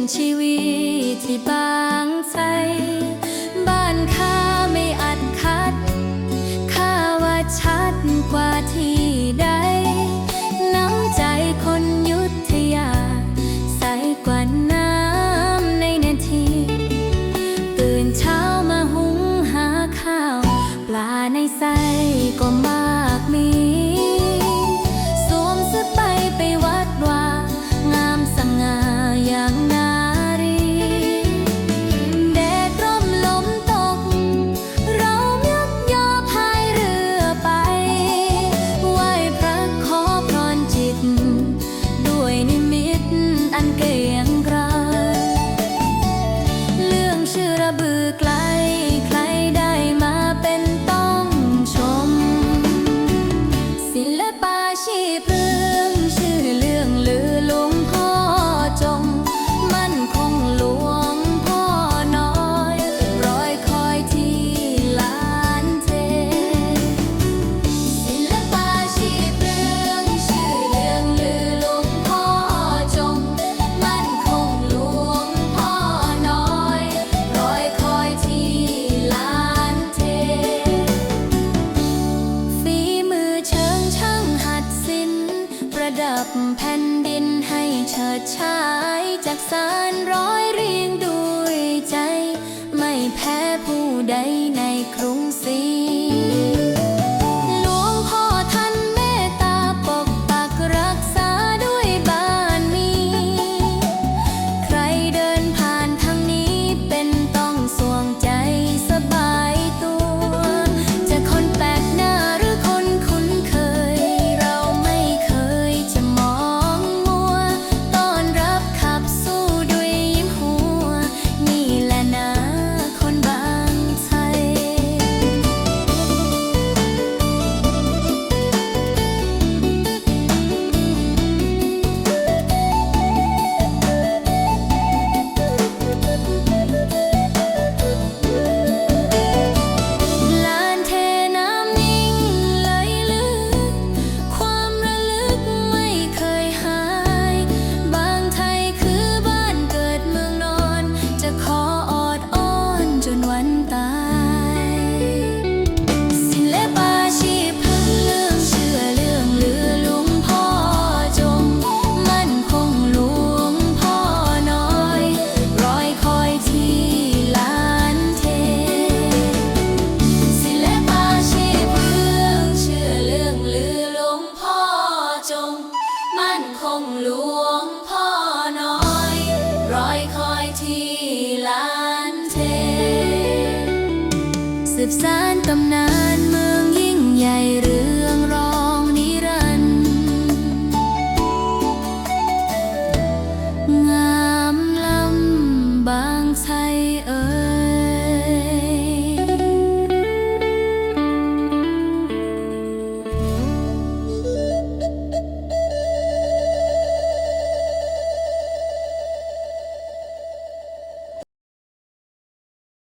นชีวิตที่บางใจ บ้านข้าไม่อัดคัด ข้าว่าชัดกว่าที่ใด น้ำใจคนยุทธยา ใสกว่าน้ำในนาที ตื่นเช้ามาหุงหาข้าว ปลาในไสก็มา từ ดชายจากสารร้อย สบสานตำนานเมืองยิ่งใหญ่